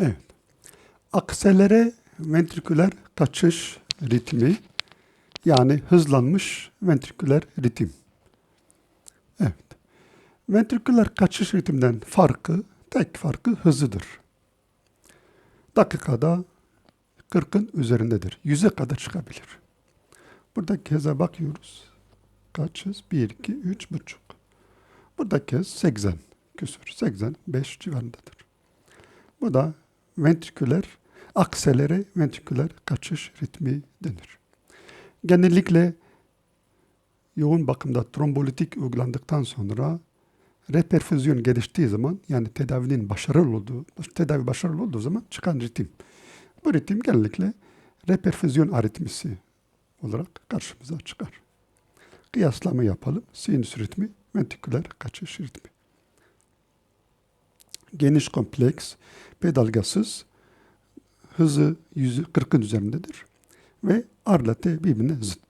Evet. Akselere ventriküler kaçış ritmi yani hızlanmış ventriküler ritim. Evet. Ventriküler kaçış ritimden farkı, tek farkı hızıdır. Dakikada 40'ın üzerindedir. 100'e kadar çıkabilir. Burada keza bakıyoruz. Kaçız? 1, 2, 3 buçuk. Burada kez 80 küsur. 85 civarındadır. Bu da ventriküler akselere ventriküler kaçış ritmi denir. Genellikle yoğun bakımda trombolitik uygulandıktan sonra reperfüzyon geliştiği zaman yani tedavinin başarılı olduğu, tedavi başarılı olduğu zaman çıkan ritim. Bu ritim genellikle reperfüzyon aritmisi olarak karşımıza çıkar. Kıyaslama yapalım. Sinüs ritmi, ventriküler kaçış ritmi. Geniş kompleks, pedalgasız, hızı 100'ü 40'ın üzerindedir ve T birbirine zıt.